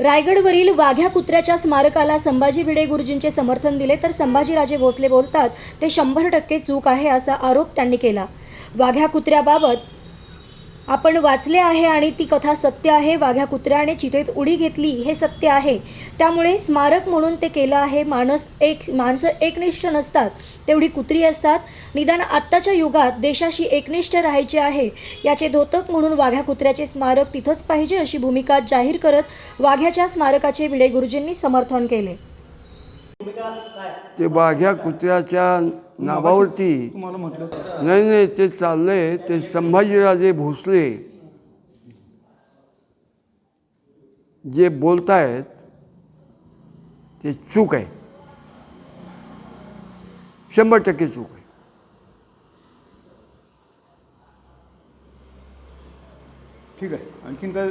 रायगडवरील वाघ्या कुत्र्याच्या स्मारकाला संभाजी भिडे गुरुजींचे समर्थन दिले तर संभाजीराजे भोसले बोलतात ते शंभर टक्के चूक आहे असा आरोप त्यांनी केला. वाघ्या कुत्र्याबाबत आपण वाचले आहे आणि ती कथा सत्य आहे. वाघ्या कुत्र्याने चितेत उडी घेतली हे सत्य आहे. त्यामुळे स्मारक म्हणून ते केलं आहे. माणस एक माणसं एकनिष्ठ नसतात तेवढी कुत्री असतात. निदान आत्ताच्या युगात देशाशी एकनिष्ठ राहायचे आहे. याचे धोतक म्हणून वाघ्या कुत्र्याचे स्मारक तिथंच पाहिजे अशी भूमिका जाहीर करत वाघ्याच्या स्मारकाचे विडे गुरुजींनी समर्थन केले. ते वाघ्या कुत्र्याच्या नावावरती. तुम्हाला म्हटलं? नाही नाही ते चाललंय. ते संभाजीराजे भोसले जे बोलतायत ते चूक आहे. शंभर टक्के चूक आहे. ठीक आहे. आणखीन काय?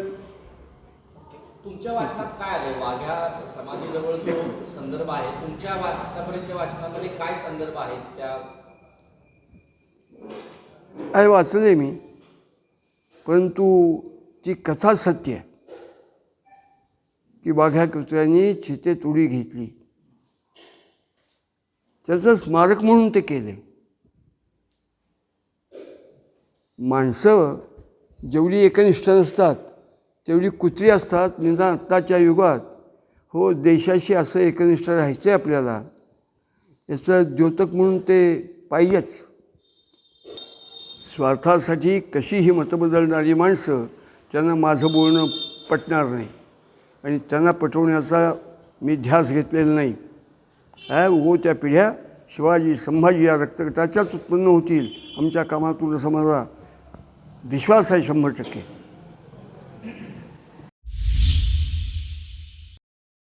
तुमच्या वाचनात काय आलं वाघ्या समाधीजवळ जो संदर्भ आहे तुमच्या आतापर्यंतच्या वाचनामध्ये काय संदर्भ आहेत त्या? आहे वाचले मी परंतु ती कथा सत्य आहे. की वाघ्या कुत्र्यांनी चितेत उडी घेतली. त्याचं स्मारक म्हणून ते केले माणसं जेवढी एकनिष्ठ नसतात तेवढी कुत्री असतात निदान आत्ताच्या युगात. हो देशाशी असं एकनिष्ठ राहायचं आहे आपल्याला. याचं द्योतक म्हणून ते पाहिजेच. स्वार्थासाठी कशी ही मतं बदलणारी माणसं त्यांना माझं बोलणं पटणार नाही. आणि त्यांना पटवण्याचा मी ध्यास घेतलेला नाही. काय उगो त्या पिढ्या शिवाजी संभाजी या रक्तगटाच्याच उत्पन्न होतील. आमच्या कामातून असा माझा विश्वास आहे शंभर टक्के.